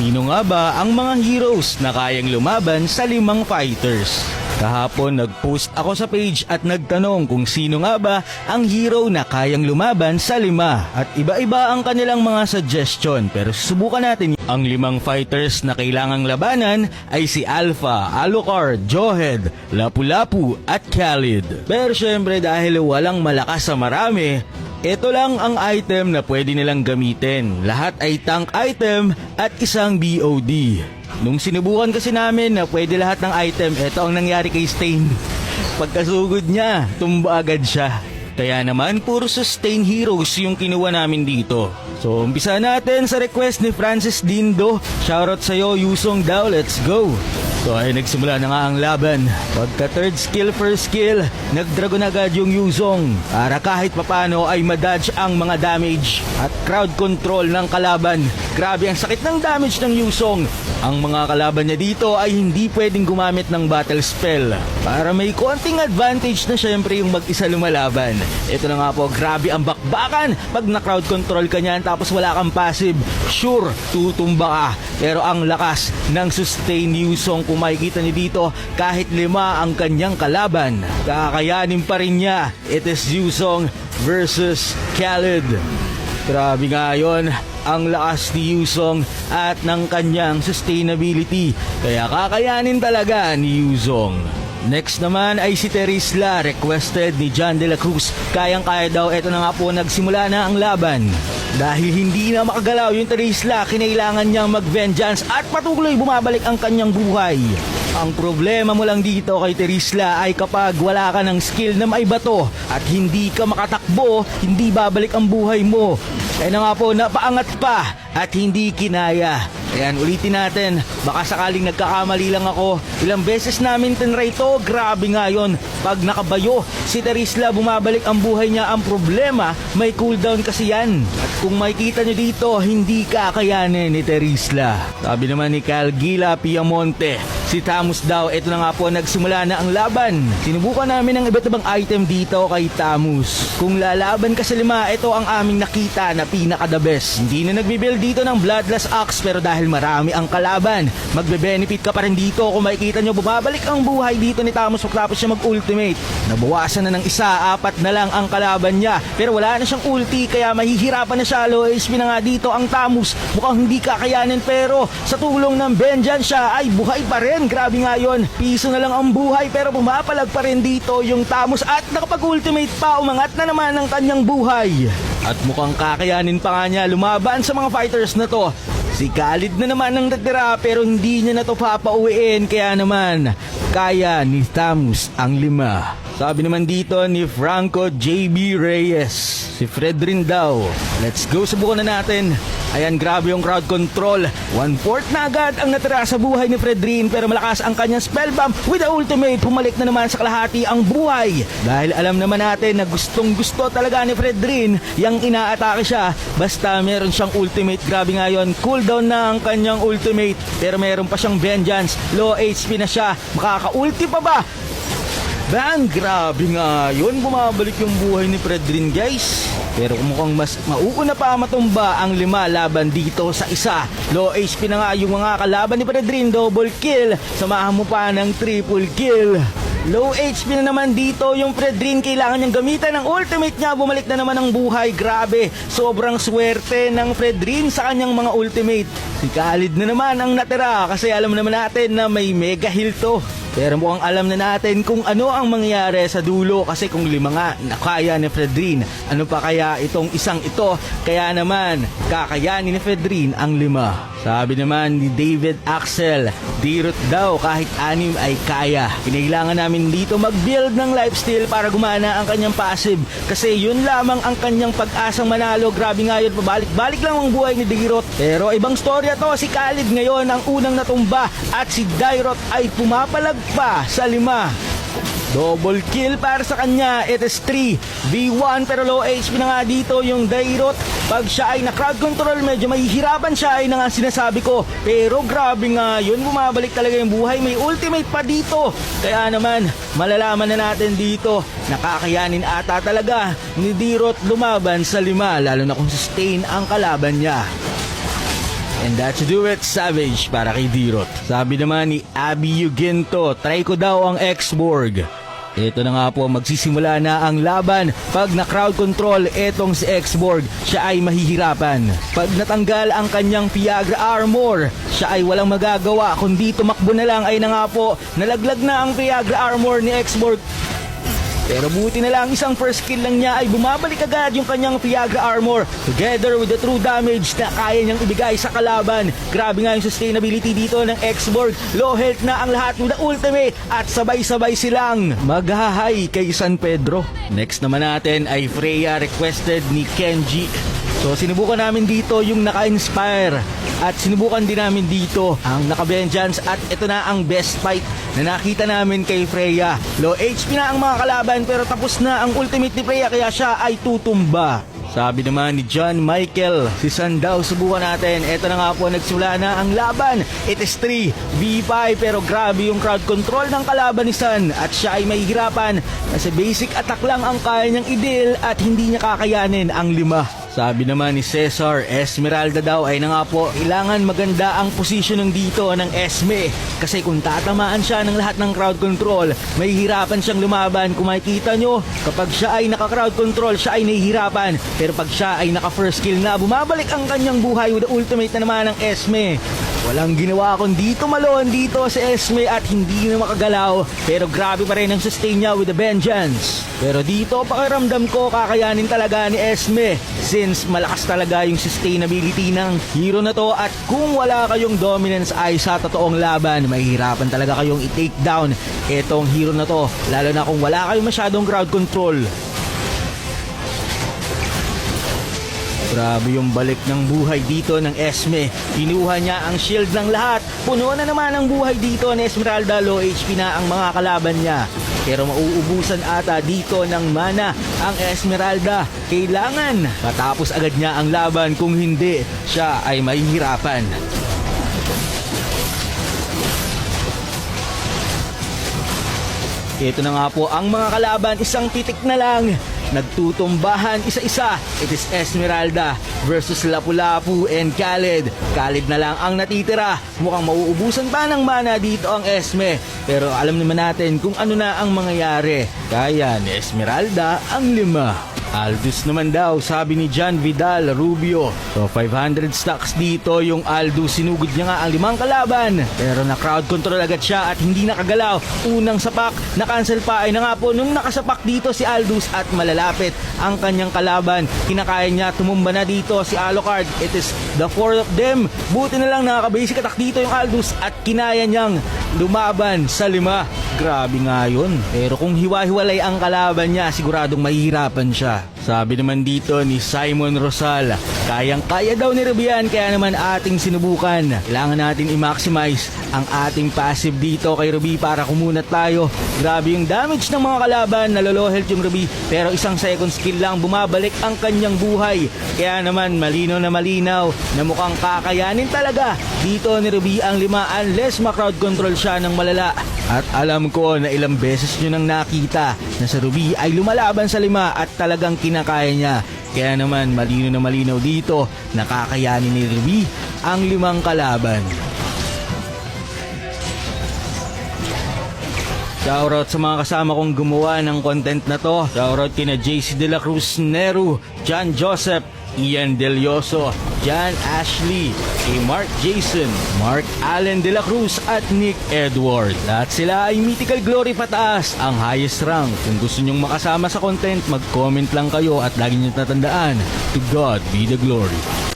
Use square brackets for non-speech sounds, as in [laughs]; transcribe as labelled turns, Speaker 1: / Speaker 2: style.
Speaker 1: Sino nga ba ang mga heroes na kayang lumaban sa limang fighters? Kahapon nag-post ako sa page at nagtanong kung sino nga ba ang hero na kayang lumaban sa lima at iba-iba ang kanilang mga suggestion pero susubukan natin ang limang fighters na kailangang labanan ay si Alpha, Alucard, Johed, Lapu-Lapu at Khalid. Pero syempre dahil walang malakas sa marami, ito lang ang item na pwede nilang gamitin. Lahat ay tank item at isang BOD. Nung sinubukan kasi namin na pwede lahat ng item, ito ang nangyari kay Stain. [laughs] Pagkasugod niya, tumba agad siya. Kaya naman, puro sustain heroes yung kinuha namin dito. So, umpisa natin sa request ni Francis Dindo. Shoutout sa'yo, Yusong daw, let's go! So ay nagsimula na nga ang laban. Pagka third skill first skill, nagdragon agad yung Yuzong para kahit papano ay madodge ang mga damage at crowd control ng kalaban. Grabe ang sakit ng damage ng Yuzong. Ang mga kalaban niya dito ay hindi pwedeng gumamit ng battle spell para may konting advantage na syempre yung mag-isa lumalaban. Ito na nga po, grabe ang bakbakan pag na-crowd control ka niyan tapos wala kang passive. Sure, tutumba ka. Pero ang lakas ng sustain ni Yusong kung makikita niyo dito, kahit lima ang kanyang kalaban, kakayanin pa rin niya. It is Yusong versus Khalid. Grabe nga yun, ang lakas ni Yusong at ng kanyang sustainability. Kaya kakayanin talaga ni Yusong. Next naman ay si Terisla, requested ni John de la Cruz. Kayang-kaya daw, eto na nga po, nagsimula na ang laban. Dahil hindi na makagalaw yung Terisla, kinailangan niyang mag-vengeance at patuloy bumabalik ang kanyang buhay. Ang problema mo lang dito kay Terisla ay kapag wala ka ng skill na may bato at hindi ka makatakbo, hindi babalik ang buhay mo. Kaya na nga po, napaangat pa at hindi kinaya. Ayan, ulitin natin. Baka sakaling nagkakamali lang ako. Ilang beses namin tinry to, grabe nga yun. Pag nakabayo, si Terisla bumabalik ang buhay niya. Ang problema, may cooldown kasi yan. At kung makikita nyo dito, hindi kakayanin ni Terisla. Sabi naman ni Calgila Piamonte, si Tamus daw, ito na nga po, nagsimula na ang laban. Sinubukan namin ang iba't ibang item dito kay Tamus. Kung lalaban ka sa lima, ito ang aming nakita na pinaka the best. Hindi na nagbibuild dito ng Bloodless Axe pero dahil marami ang kalaban, magbe-benefit ka pa rin dito kung makikita nyo bumabalik ang buhay dito ni Tamus pagkatapos siya mag-ultimate. Nabawasan na ng isa, apat na lang ang kalaban niya pero wala na siyang ulti kaya mahihirapan na siya. Low HP na nga dito ang Tamus. Mukhang hindi kakayanin pero sa tulong ng Vengeance siya ay buhay pa rin. Grabe nga yun. Piso na lang ang buhay pero bumapalag pa rin dito yung Tamus at nakapag-ultimate pa umangat na naman ang kanyang buhay. At mukhang kakayanin pa nga niya lumaban sa mga fighters na to. Si Khalid na naman ang natira pero hindi niya na to papauwiin kaya naman kaya ni Tamus ang lima. Sabi naman dito ni Franco JB Reyes, si Fred rin daw. Let's go, subukan na natin. Ayan, grabe yung crowd control. One-fourth na agad ang natira sa buhay ni Fredrin pero malakas ang kanyang spell bomb with the ultimate. Pumalik na naman sa kalahati ang buhay. Dahil alam naman natin na gustong gusto talaga ni Fredrin yung inaatake siya. Basta meron siyang ultimate. Grabe nga yun. Cooldown na ang kanyang ultimate. Pero meron pa siyang vengeance. Low HP na siya. Makaka-ulti pa ba? Bang! Grabe nga yun. Bumabalik yung buhay ni Fredrin guys. Pero mukhang mas mauuna pa matumba ang lima laban dito sa isa. Low HP na nga yung mga kalaban ni Fredrin. Double kill. Samahan mo pa ng triple kill. Low HP na naman dito yung Fredrin. Kailangan niyang gamitan ng ultimate niya. Bumalik na naman ang buhay. Grabe. Sobrang swerte ng Fredrin sa kanyang mga ultimate. Si Khalid na naman ang natira kasi alam naman natin na may mega heal to. Pero mukhang alam na natin kung ano ang mangyayari sa dulo kasi kung lima nga nakaya ni Fredrin, ano pa kaya itong isang ito? Kaya naman, kakayanin ni Fredrin ang lima. Sabi naman ni David Axel, dirot daw kahit anim ay kaya. Kinailangan namin dito mag-build ng lifesteal para gumana ang kanyang passive kasi yun lamang ang kanyang pag-asang manalo. Grabe nga yun, pabalik-balik lang ang buhay ni Dirot. Pero ibang storya to, si Khalid ngayon ang unang natumba at si Dairot ay pumapalag pa sa lima. Double kill para sa kanya. It is 3 V1 pero low HP na nga dito yung Dairot. Pag siya ay na crowd control, medyo mahihirapan siya ay na nga sinasabi ko. Pero grabe nga yun, bumabalik talaga yung buhay. May ultimate pa dito. Kaya naman, malalaman na natin dito. Nakakayanin ata talaga ni Dirot lumaban sa lima. Lalo na kung sustain ang kalaban niya. And that's do it, Savage, para kay Dirot. Sabi naman ni Abby Euginto, try ko daw ang X-Borg. Ito na nga po, magsisimula na ang laban. Pag na crowd control etong si X-Borg, siya ay mahihirapan. Pag natanggal ang kanyang Viagra armor, siya ay walang magagawa. Kundi tumakbo na lang ay na nga po, nalaglag na ang Viagra armor ni X-Borg. Pero buti na lang isang first kill lang niya ay bumabalik agad yung kanyang Viagra armor together with the true damage na kaya niyang ibigay sa kalaban. Grabe nga yung sustainability dito ng X-Borg. Low health na ang lahat with the ultimate at sabay-sabay silang maghahay kay San Pedro. Next naman natin ay Freya requested ni Kenji. So sinubukan namin dito yung naka-inspire at sinubukan din namin dito ang naka-vengeance at ito na ang best fight na nakita namin kay Freya. Low HP na ang mga kalaban pero tapos na ang ultimate ni Freya kaya siya ay tutumba. Sabi naman ni John Michael, si San daw subukan natin. Ito na nga po, nagsimula na ang laban. It is 3 V5 pero grabe yung crowd control ng kalaban ni San at siya ay mahihirapan kasi basic attack lang ang kaya niyang i-deal at hindi niya kakayanin ang lima. Sabi naman ni Cesar, Esmeralda daw ay na nga po, kailangan maganda ang positioning dito ng Esme. Kasi kung tatamaan siya ng lahat ng crowd control, mahihirapan siyang lumaban. Kung makikita nyo, kapag siya ay naka-crowd control, siya ay nahihirapan. Pero pag siya ay naka-first kill na, bumabalik ang kanyang buhay with the ultimate na naman ng Esme. Walang ginawa kundi tumalon dito sa Esme at hindi na makagalaw pero grabe pa rin ang sustain niya with the vengeance. Pero dito pakiramdam ko kakayanin talaga ni Esme since malakas talaga yung sustainability ng hero na to at kung wala kayong dominance ay sa totoong laban mahihirapan talaga kayong i-take down itong hero na to lalo na kung wala kayong masyadong crowd control. Grabe yung balik ng buhay dito ng Esme. Kinuha niya ang shield ng lahat. Puno na naman ang buhay dito ni Esmeralda. Low HP na ang mga kalaban niya. Pero mauubusan ata dito ng mana ang Esmeralda. Kailangan matapos agad niya ang laban kung hindi siya ay mahihirapan. Ito na nga po ang mga kalaban, isang titik na lang. Nagtutumbahan isa-isa. It is Esmeralda versus Lapu-Lapu and Khaled. Khaled na lang ang natitira. Mukhang mauubusan pa ng mana dito ang Esme. Pero alam naman natin kung ano na ang mangyayari. Kaya ni Esmeralda ang lima. Aldous naman daw, sabi ni John Vidal Rubio. So 500 stocks dito yung Aldous. Sinugod niya nga ang limang kalaban. Pero na crowd control agad siya at hindi nakagalaw. Unang sapak, na-cancel pa ay na nga po nung nakasapak dito si Aldous at malalapit ang kanyang kalaban. Kinakaya niya, tumumba na dito si Alucard. It is the four of them. Buti na lang nakaka-basic attack dito yung Aldous at kinaya niyang lumaban sa lima. Grabe nga yun. Pero kung hiwa-hiwalay ang kalaban niya, siguradong mahihirapan siya. Sabi naman dito ni Simon Rosal, kayang-kaya daw ni Rubian kaya naman ating sinubukan. Kailangan natin i-maximize ang ating passive dito kay Ruby para kumunat tayo. Grabe yung damage ng mga kalaban, nalolo health yung Ruby pero isang second skill lang bumabalik ang kanyang buhay. Kaya naman malino na malinaw na mukhang kakayanin talaga dito ni Ruby ang lima unless ma-crowd control siya ng malala. At alam ko na ilang beses nyo nang nakita na sa Ruby ay lumalaban sa lima at talagang kinakaya niya. Kaya naman malino na malinaw dito na kakayanin ni Ruby ang limang kalaban. Shoutout sa mga kasama kong gumawa ng content na to. Shoutout kina JC De La Cruz Neru, John Joseph, Ian Delioso, John Ashley, kay Mark Jason, Mark Allen De La Cruz at Nick Edward. Lahat sila ay mythical glory pataas, ang highest rank. Kung gusto nyong makasama sa content, mag-comment lang kayo at lagi nyo tatandaan, to God be the glory.